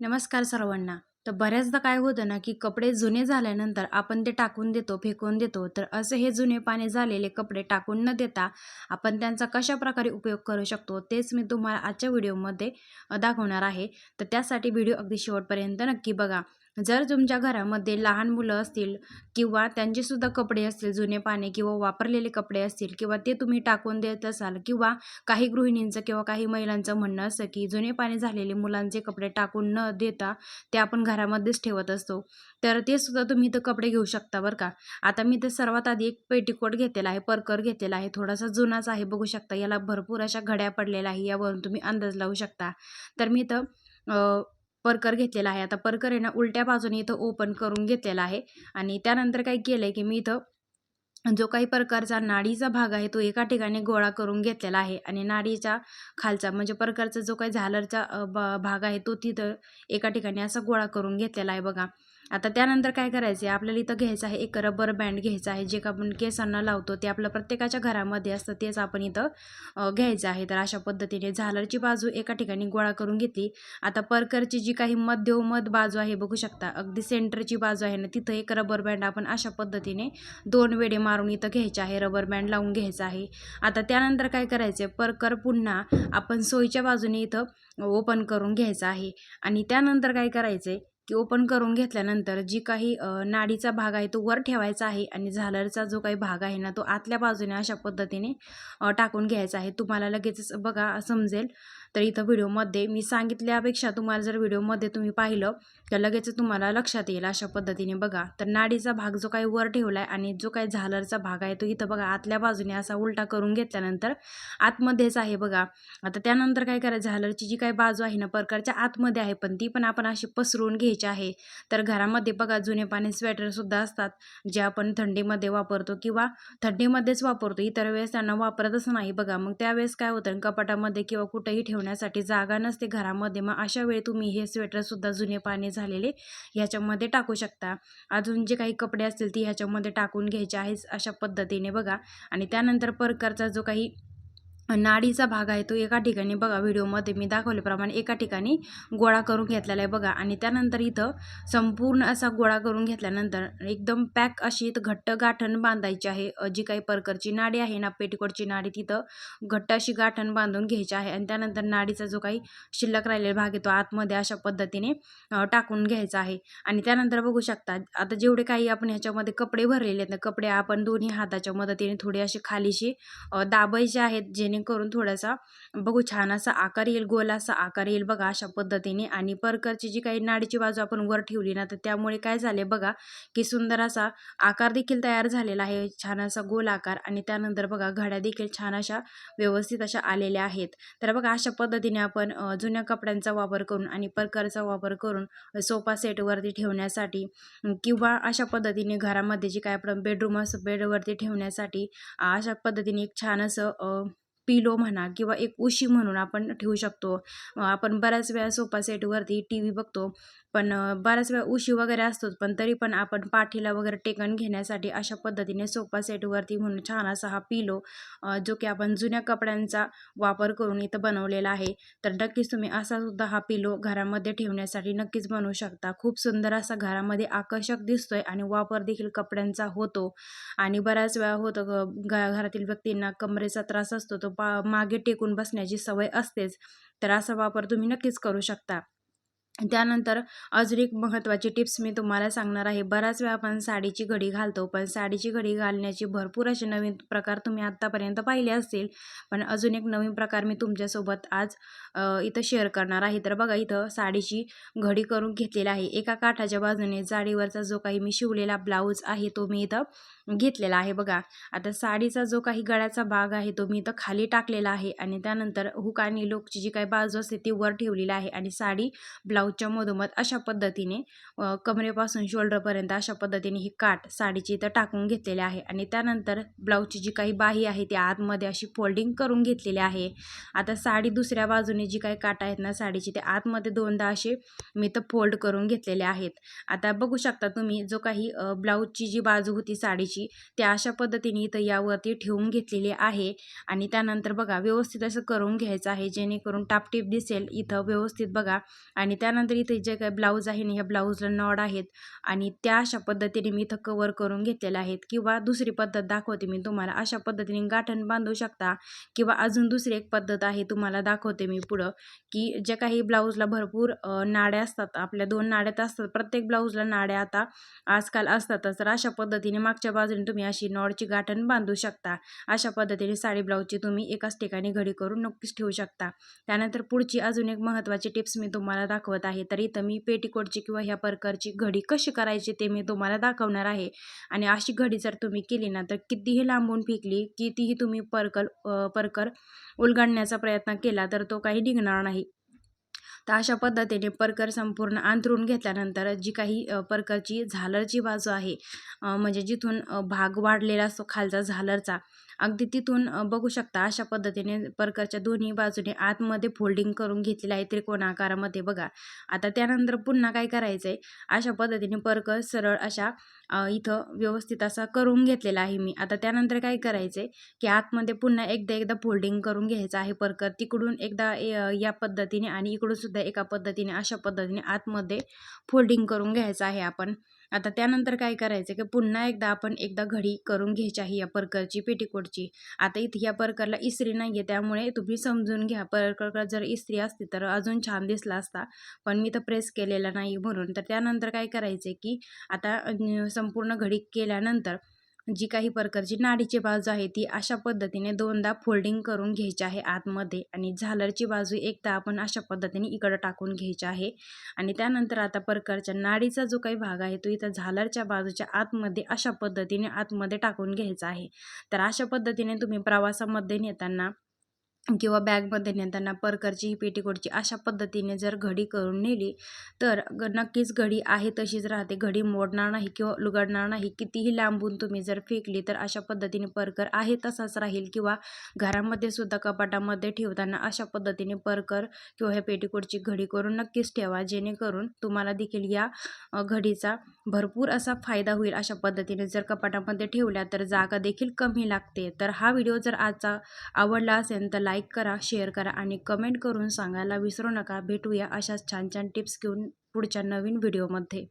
नमस्कार सर्वांना. तर बऱ्याचदा काय होतं ना की कपडे जुने झाल्यानंतर आपण ते टाकून देतो फेकून देतो. तर असे हे जुने पाने झालेले कपडे टाकून न देता आपण त्यांचा कशा प्रकारे उपयोग करू शकतो तेच मी तुम्हाला आजच्या व्हिडिओमध्ये दाखवणार आहे. तर त्यासाठी व्हिडिओ अगदी शेवटपर्यंत नक्की बघा. जर तुमच्या घरामध्ये लहान मुलं असतील किंवा त्यांचे सुद्धा कपडे असतील जुने पाने किंवा वापरलेले कपडे असतील किंवा ते तुम्ही टाकून देत असाल किंवा काही गृहिणींचं किंवा काही महिलांचं म्हणणं असं की जुने पाने झालेले मुलांचे कपडे टाकून न देता ते आपण घरामध्येच ठेवत असतो तर ते सुद्धा तुम्ही इथं कपडे घेऊ शकता बरं का. आता मी तर सर्वात आधी एक पेटीकोट घेतलेला आहे परकर घेतलेला आहे थोडासा जुनाच आहे बघू शकता याला भरपूर अशा घड्या पडलेल्या आहे यावरून तुम्ही अंदाज लावू शकता. तर मी इथं परकर घेतलेला आहे. आता परकर आहे ना उलट्या बाजूने इथं ओपन करून घेतलेला आहे. आणि त्यानंतर काय केलं आहे की मी इथं जो काही प्रकारचा नाडीचा भाग आहे तो एका ठिकाणी गोळा करून घेतलेला आहे. आणि नाडीच्या खालचा म्हणजे प्रकारचा जो काही झालरचा ब- भाग आहे तो तिथं एका ठिकाणी असा गोळा करून घेतलेला आहे बघा. आता त्यानंतर काय करायचं आहे आपल्याला इथं घ्यायचं आहे एक रबर बँड घ्यायचं आहे जे का आपण केसांना लावतो ते आपल्या प्रत्येकाच्या घरामध्ये असतं तेच आपण इथं घ्यायचं आहे. तर अशा पद्धतीने झालरची बाजू एका ठिकाणी गोळा करून घेतली. आता परकरची जी काही मध्योमध बाजू आहे बघू शकता अगदी सेंटरची बाजू आहे ना तिथं एक रबर बँड आपण अशा पद्धतीने दोन वेडे मारून इथं घ्यायचे आहे रबर बँड लावून घ्यायचं आहे. आता त्यानंतर काय करायचं आहे परकर पुन्हा आपण सोयीच्या बाजूने इथं ओपन करून घ्यायचं आहे. आणि त्यानंतर काय करायचं आहे की ओपन करून घेतल्यानंतर जी काही नाडीचा भाग आहे तो वर ठेवायचा आहे आणि झालरचा जो काही भाग आहे ना तो आतल्या बाजूने अशा पद्धतीने टाकून घ्यायचा आहे. तुम्हाला लगेचच बघा समजेल. तर इथं व्हिडिओमध्ये मी सांगितल्यापेक्षा तुम्हाला जर व्हिडिओमध्ये तुम्ही पाहिलं तर लगेच तुम्हाला लक्षात येईल अशा पद्धतीने बघा. तर नाडीचा भाग जो काही वर ठेवला आहे आणि जो काही झालरचा भाग आहे तो इथं बघा आतल्या बाजूने असा उलटा करून घेतल्यानंतर आतमध्येच आहे बघा. आता त्यानंतर काय करायचं झालरची जी काही बाजू आहे ना प्रकारच्या आतमध्ये आहे पण ती पण आपण अशी पसरून घ्यायची आहे. तर घरामध्ये बघा जुने पाणी स्वेटरसुद्धा असतात जे आपण थंडीमध्ये वापरतो किंवा थंडीमध्येच वापरतो. इतर वेळेस त्यांना वापरतच नाही बघा. मग त्यावेळेस काय होतं कपाटामध्ये किंवा कुठेही ठेवण्यासाठी जागा नसते घरामध्ये मग अशा वेळी तुम्ही हे स्वेटरसुद्धा जुने पाणी झालेले ह्याच्यामध्ये टाकू शकता. अजून जे काही कपडे असतील ती ह्याच्यामध्ये टाकून घ्यायचे आहेच अशा पद्धतीने बघा. आणि त्यानंतर परकारचा जो काही नाडीचा भाग आहे तो एका ठिकाणी बघा व्हिडिओमध्ये मी दाखवल्याप्रमाणे एका ठिकाणी गोळा करून घेतलेला आहे बघा. आणि त्यानंतर इथं संपूर्ण असा गोळा करून घेतल्यानंतर एकदम पॅक अशी इथं घट्ट गाठण बांधायची आहे. जी काही परकरची नाडी आहे ना पेटीकोटची नाडी तिथं घट्ट अशी गाठण बांधून घ्यायची आहे. आणि त्यानंतर नाडीचा जो काही शिल्लक राहिलेला भाग आहे तो आतमध्ये अशा पद्धतीने टाकून घ्यायचा आहे. आणि त्यानंतर बघू शकता आता जेवढे काही आपण ह्याच्यामध्ये कपडे भरलेले आहेत ना कपडे आपण दोन्ही हाताच्या मदतीने थोडे असे खालीशी अ, दाबायचे आहेत जेणेकरून थोडासा बघू छान असा आकार येईल गोल असा आकार येईल बघा अशा पद्धतीने. आणि परकरची जी काही नाडीची बाजू आपण वर ठेवली ना तर त्यामुळे काय झाले बघा की सुंदर असा आकार देखील तयार झालेला आहे छान असा गोल आकार. आणि त्यानंतर बघा घड्या देखील छान अशा व्यवस्थित अशा आलेल्या आहेत. तर बघा अशा पद्धतीने आपण जुन्या कपड्यांचा वापर करून आणि परकरचा वापर करून सोफा सेटवरती ठेवण्यासाठी किंवा अशा पद्धतीने घरामध्ये जे काय आपण बेडरूम असं बेडवरती ठेवण्यासाठी अशा पद्धतीने एक छान असं पिलो म्हणा किंवा एक उशी म्हणून आपण ठेवू शकतो. आपण बऱ्याच वेळा सोफा सेटवरती टी व्ही बघतो. पण बऱ्याच वेळा उशी वगैरे असतोच पण तरी पण आपण पाठीला वगैरे टेकन घेण्यासाठी अशा पद्धतीने सोफा सेटवरती म्हणून छान असा हा पिलो जो की आपण जुन्या कपड्यांचा वापर करून इथं बनवलेला आहे. तर नक्कीच तुम्ही असा सुद्धा हा पिलो घरामध्ये ठेवण्यासाठी नक्कीच बनवू शकता. खूप सुंदर असा घरामध्ये आकर्षक दिसतोय आणि वापर देखील कपड्यांचा होतो. आणि बऱ्याच वेळा होतं ग- घरातील व्यक्तींना कमरेचा त्रास असतो तो पा मागे टेकून बसण्याची सवय असतेच तर असा वापर तुम्ही नक्कीच करू शकता. त्यानंतर अजून एक महत्त्वाची टिप्स मी तुम्हाला सांगणार आहे. बऱ्याच वेळा आपण साडीची घडी घालतो पण साडीची घडी घालण्याची भरपूर असे नवीन प्रकार तुम्ही आत्तापर्यंत पाहिले असतील. पण अजून एक नवीन प्रकार मी तुमच्यासोबत आज इथं शेअर करणार आहे. तर बघा इथं साडीची घडी करून घेतलेला आहे. एका काठाच्या बाजूने जाडीवरचा जो काही मी शिवलेला ब्लाऊज आहे तो मी इथं घेतलेला आहे. बघा आता साडीचा जो काही गळ्याचा भाग आहे तो मी इथं खाली टाकलेला आहे. आणि त्यानंतर हुक आणि लोकची जी काही बाजू असते ती वर ठेवलेली आहे. आणि साडी ब्लाऊज ब्लाऊजच्या मधोमध अशा पद्धतीने कमरेपासून शोल्डरपर्यंत अशा पद्धतीने ही काठ साडीची इथं टाकून घेतलेली आहे. आणि त्यानंतर ब्लाऊजची जी काही बाही आहे ती आतमध्ये अशी फोल्डिंग करून घेतलेली आहे. आता साडी दुसऱ्या बाजूने जी काही काठ आहेत ना साडीची ते आतमध्ये दोनदा असे मी इथं फोल्ड करून घेतलेले आहेत. आता बघू शकता तुम्ही जो काही ब्लाऊजची जी बाजू होती साडीची ते अशा पद्धतीने इथं यावरती ठेवून घेतलेली आहे. आणि त्यानंतर बघा व्यवस्थित असं करून घ्यायचं आहे जेणेकरून टापटीप दिसेल. इथं व्यवस्थित बघा. आणि त्यानंतर त्यानंतर इथे जे काही ब्लाऊज आहे ना ह्या ब्लाऊजला नॉड आहेत आणि त्या अशा पद्धतीने मी इथं कवर करून घेतलेल्या आहेत. किंवा दुसरी पद्धत दाखवते मी तुम्हाला. अशा पद्धतीने गाठण बांधू शकता किंवा अजून दुसरी एक पद्धत आहे तुम्हाला दाखवते मी पुढं की जे काही ब्लाऊजला भरपूर नाड्या असतात. आपल्या दोन नाड्यात असतात. प्रत्येक ब्लाऊजला नाड्या आता आजकाल असतातच. तर अशा पद्धतीने मागच्या बाजूने तुम्ही अशी नॉडची गाठण बांधू शकता. अशा पद्धतीने साडी ब्लाऊजची तुम्ही एकाच ठिकाणी घडी करून नक्कीच ठेवू शकता. त्यानंतर पुढची अजून एक महत्त्वाची टिप्स मी तुम्हाला दाखवत. आहे. तर इथं मी पेटीकोटची किंवा ह्या प्रकारची घडी कशी करायची ते मी तुम्हाला दाखवणार आहे. आणि अशी घडी जर तुम्ही केली ना तर कितीही लांबून फेकली कितीही तुम्ही परकल परकर उलगडण्याचा प्रयत्न केला तर तो काही निघणार नाही. तर अशा पद्धतीने परकर संपूर्ण अंथरून घेतल्यानंतर जी काही परकरची झालरची बाजू आहे म्हणजे जिथून भाग वाढलेला असतो खालचा झालरचा अगदी तिथून बघू शकता अशा पद्धतीने परकरच्या दोन्ही बाजूने आतमध्ये फोल्डिंग करून घेतलेलं आहे त्रिकोण आकारामध्ये बघा. आता त्यानंतर पुन्हा काय करायचं आहे अशा पद्धतीने परकर सरळ अशा इथं व्यवस्थित असा करून घेतलेला आहे मी. आता त्यानंतर काय करायचं आहे की आतमध्ये पुन्हा एकदा एकदा फोल्डिंग करून घ्यायचं आहे परकर. तिकडून एकदा ए- या पद्धतीने आणि इकडूनसुद्धा एका पद्धतीने अशा पद्धतीने आतमध्ये फोल्डिंग करून घ्यायचं आहे आपण. आता त्यानंतर काय करायचं की पुन्हा एकदा आपण एकदा घडी करून घ्यायची आहे या परकरची पेटीकोटची. आता इथे या परकरला इस्त्री नाही आहे त्यामुळे तुम्ही समजून घ्या. परकर जर इस्त्री असती तर अजून छान दिसला असता पण मी तर प्रेस केलेला नाही म्हणून. तर त्यानंतर काय करायचं की आता संपूर्ण घडी केल्यानंतर जी काही प्रकारची नाडीची बाजू आहे ती अशा पद्धतीने दोनदा फोल्डिंग करून घ्यायची आहे आतमध्ये आणि झालरची बाजू एकदा आपण अशा पद्धतीने इकडं टाकून घ्यायची आहे. आणि त्यानंतर आता प्रकारच्या नाडीचा जो काही भाग आहे तो इथं झालरच्या बाजूच्या आतमध्ये अशा पद्धतीने आतमध्ये टाकून घ्यायचा आहे. तर अशा पद्धतीने तुम्ही प्रवासामध्ये नेताना किंवा बॅगमध्ये नेताना परकरची ही पेटीकोटची अशा पद्धतीने जर घडी करून नेली तर ग नक्कीच घडी आहे तशीच राहते. घडी मोडणार नाही किंवा लुगडणार नाही. कितीही लांबून तुम्ही जर फेकली तर अशा पद्धतीने परकर आहे तसाच राहील. किंवा घरामध्ये सुद्धा कपाटामध्ये ठेवताना अशा पद्धतीने परकर किंवा ह्या पेटीकोटची घडी करून नक्कीच ठेवा. जेणेकरून तुम्हाला देखील या घडीचा भरपूर असा फायदा होईल. अशा पद्धतीने जर कपाटामध्ये ठेवल्या तर जागा देखील कमी लागते. तर हा व्हिडिओ जर आजचा आवडला असेल तर लाईक करा शेअर करा आणि कमेंट करून सांगायला विसरू नका. भेटूया अशाच छान छान टिप्स घेऊन पुढच्या नवीन व्हिडिओमध्ये.